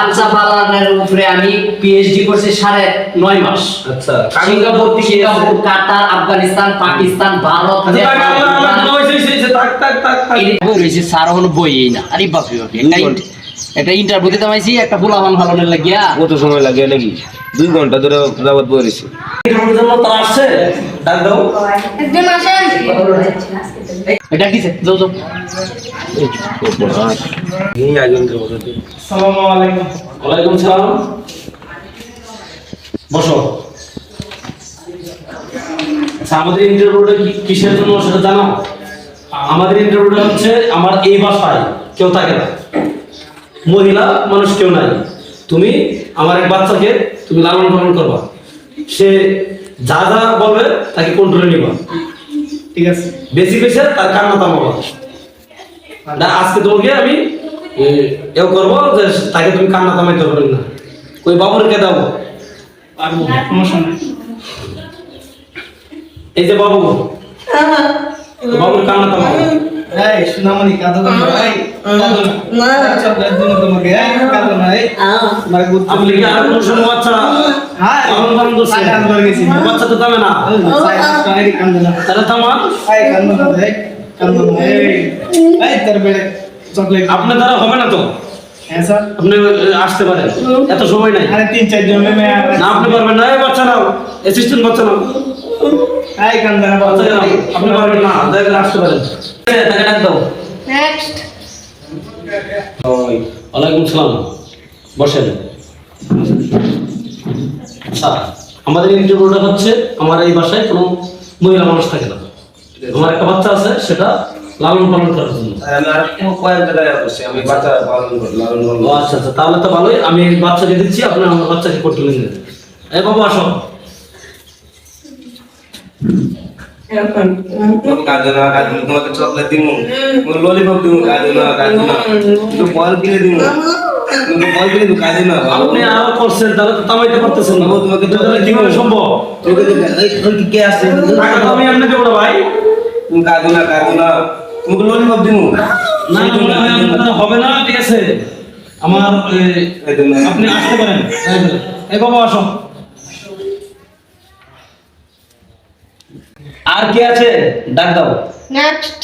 বাচ্চা উপরে আমি পিএইচডি করছি সাড়ে নয় মাস। আচ্ছা Singapore Singapore Qatar Afghanistan Pakistan Bharat sir হলো না। আরে ইন্টারভিউ দিতে পাইছি একটা ফুলামান ভালো লাগিয়া কত সময় লাগে নাকি? দুই ঘণ্টা ধরে যাবত বসো। আচ্ছা আমাদের ইন্টারভিউটা কি কিসের জন্য সেটা জানো? আমাদের ইন্টারভিউটা হচ্ছে আমার এই বাসায় কেউ থাকে না। মহিলা মানুষ কেউ নাই। তুমি আমার এক বাচ্চাকে তুমি লালন পালন করবা। সে যা যা বলবে তাকে কন্ট্রোলে নিবা। ঠিক আছে? বেশি বেশি তার কান্না থামাবা। না আজকে তোমাকে আমি এও করব যে তাকে তুমি কান্না থামাইতে পারবে না। ওই বাবুরকে দাও? পারব সমস্যা নেই। এই যে বাবু। বাবুর কান্না থামাও। এই সোনামণি কাঁদো না এই কাঁদো না। চকলেট দিন তোমাকে এই কাঁদো না এই। আমার গুড আপনি কি আর কোনো সময় বাচ্চা? হ্যাঁ লালন পালন করছেন? কাজ করে গেছি। বাচ্চা তো থামে না। এই কাঁদো না। তাহলে থামা এই কাঁদো না এই কাঁদো না এই। এই তোর বেড়ে চকলেট। আপনার দ্বারা হবে না তো? হ্যাঁ স্যার। আপনি আসতে পারেন। এত সময় নাই। আরে তিন চার জন মেয়ে না আপনি পারবেন না। এই বাচ্চা নাও। অ্যাসিস্ট্যান্ট বাচ্চা নাও। এই কাঁদো না বাচ্চা নাও আপনি পারবেন না দয়া করে আসতে পারেন। এ, তাকে ডাক দাও। নেক্সট ওয়ালাইকুম সালাম। বসেন। আচ্ছা আমাদের ইন্টারভিউটা হচ্ছে আমার এই বাসায় কোনো মহিলা মানুষ থাকে না। আমার একটা বাচ্চা আছে সেটা লালন পালন করার জন্য। আমি বাচ্চা পালন করি লালন পালন আচ্ছা আচ্ছা তাহলে তো ভালোই। আমি বাচ্চাকে দিচ্ছি আপনি আমার বাচ্চাকে করতে নিন এই বাবু আসো। তোমাকে কাজে না কাজে না তোমাকে চকলেট দিব ললিপপ দিব কাজে না কাজে না বল কিনে দিব বল কিনে দিব কাজে না আপনি আরও করছেন তাহলে তো তামাইতে পারতেছেন না তোমাকে তো- তাহলে সম্ভব তোকে দিবে এই তোর কি কে আসছে টাকা তো আমি এমনি দেবো ভাই তুমি কাজে না কাজে না তোমাকে ললিপপ দিব না মনে হয় হবে না ঠিক আছে আমার। আপনি আসতে পারেন এই বাবু আসো আর কে আছে? ডাক দাও। নেক্সট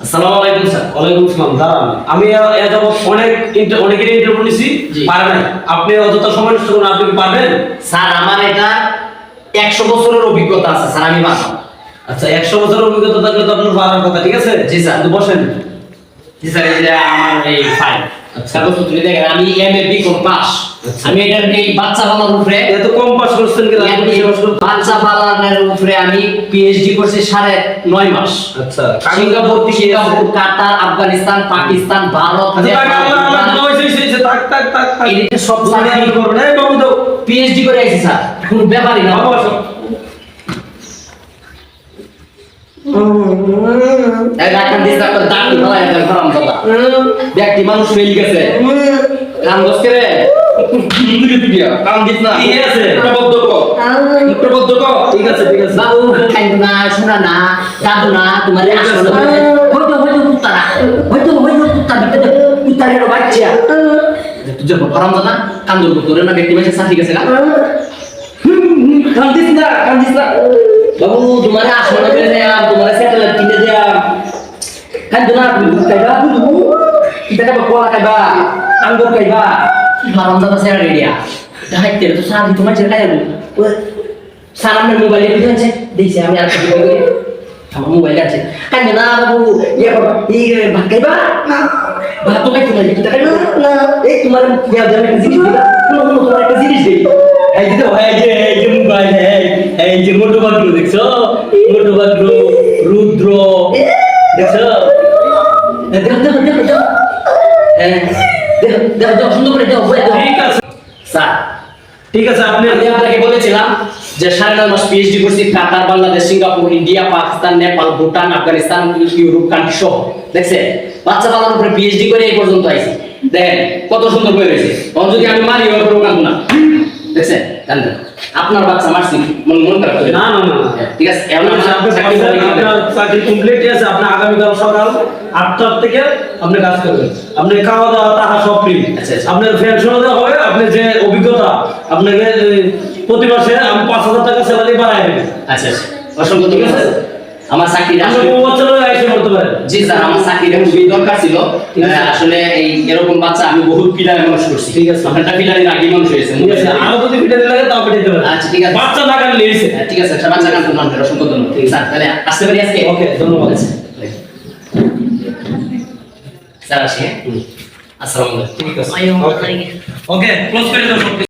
আসসালামু আলাইকুম স্যার। ওয়ালাইকুম আসসালাম। দাঁড়ান। আমি এ- যাবৎ অনেক অনেকের ইন্টারভিউ নিছি। পারে নাই। আপনি অযথা সময় নষ্ট করুন আপনি কি পারবেন? স্যার আমার এটা একশো বছরের অভিজ্ঞতা আছে স্যার আমি পারব। আচ্ছা একশো বছরের অভিজ্ঞতা থাকলে তো আপনার পারার কথা ঠিক আছে? জি, স্যার। বসেন। জি স্যার এই যে আমার এই ফাইল আচ্ছা। তুমি দেখেন আমি এম এ বিকম পাস আচ্ছা। আমি এটার এই বাচ্চা পালার উপরে এত কম পাস করছেন কি বাচ্চা পালনের উপরে আমি পিএইচডি করছি সাড়ে নয় মাস। আচ্ছা Singapore Singapore Qatar Afghanistan Pakistan Bharat আচ্ছা সব। পিএইচডি করে আইছি স্যার। কোনো ব্যাপারই না। ডাক্তার দিস ডাক্তার ডাক্তার ভালো একদম হারাম দাদা ব্যক্তি মানুষ ফেল গেছে। কাম দোষ করে কাম দিস না। ঠিক আছে। প্রবদ্ধ কো প্রবদ্ধ কো ঠিক আছে ঠিক আছে। বাবু খাইবো না শোনা না কাঁদো না তোমার আসলে হয়তো হয়তো কুত্তারা হয়তো হয়তো কুত্তা দিতে কুত্তারের বাচ্চা। তুই যখন হারাম দাদা কান্দর তোরে না ব্যক্তি মানুষের সাথে গেছে না কান্দিস না কান্দিস না। বাবু তোমার আসলে পেয়ে দেয়া তোমার স্যাটেলাইট কিনে দেয়া কান্দো না তুমি দুধ খাইবা দুধ কিতা খাইবা কলা খাইবা আঙ্গুর খাইবা হারাম দাদা স্যার রেডিয়া দেখাইতে তো সাদি তোমার ছেলে খাইবা স্যার আমার মোবাইলে ভিডিও আছে দেখছি আমি আর কিছু করি আমার মোবাইলে আছে কান্দো না বাবু ইয়ে বাবা এই ভাত খাইবা ভাত তো খাইতে না কিতা খাইবা না এই তোমার দেয়া দেয়া একটা জিনিস দিবা কোনো কোনো তোমার একটা জিনিস দিই এই যে এই যে দেখো দেখো দেখো সুন্দর করে দেখো ঠিক আছে। স্যার ঠিক আছে আপনি আমি আপনাকে বলেছিলাম যে সাড়ে নয় মাস পিএইচডি করছি Qatar Bangladesh Singapore India Pakistan Nepal Bhutan Afghanistan Europe country সহ। দেখছে বাচ্চা পালার উপরে পিএইচডি করে এই পর্যন্ত আইছি। দেখেন কত সুন্দর রয়েছে। যদি আমি মারি ওর না দেখছেন? কান্দু আপনার বাচ্চা মারছি মন মন খারাপ করে না না না। না ঠিক আছে? এখন আপনি আমার আপনি চাকরি বলছেন, করে দিবেন। আপনার চাকরি কমপ্লিট আছে আপনি আগামীকাল সকাল আটটার থেকে আপনি কাজ করবেন। আপনি খাওয়া দাওয়া টাকা সব ফ্রি আচ্ছা, আচ্ছা। আপনার পেনশনও দেওয়া হবে আপনি যে অভিজ্ঞতা আপনাকে প্রতি মাসে আমি পাঁচ হাজার টাকা স্যালারি বাড়াই দেবেন আচ্ছা আচ্ছা। অসংখ্য ঠিক আছে। আমার চাকরিটা জি স্যার আমার চাকরিটা খুবই দরকার ছিল। আছে। আসলে এই এরকম বাচ্চা আমি বহুত পিলারে মানুষ করছি। ঠিক আছে। আপনারটা পিলারের আগে মানুষ হয়েছে ঠিক আছে আরও যদি ভিটামিন লাগে তাও পেটে পারেন আচ্ছা, ঠিক আছে। বাচ্চা না কাটলে এসে। হ্যাঁ, ঠিক আছে স্যার বাচ্চা গান করলাম অসংখ্য ধন্যবাদ। ঠিক স্যার তাহলে আসতে পারি আজকে? ওকে ধন্যবাদ। স্যার আসি হ্যাঁ? আসসালামু আলাইকুম। ঠিক আছে। ওকে ক্লোজ করে দাও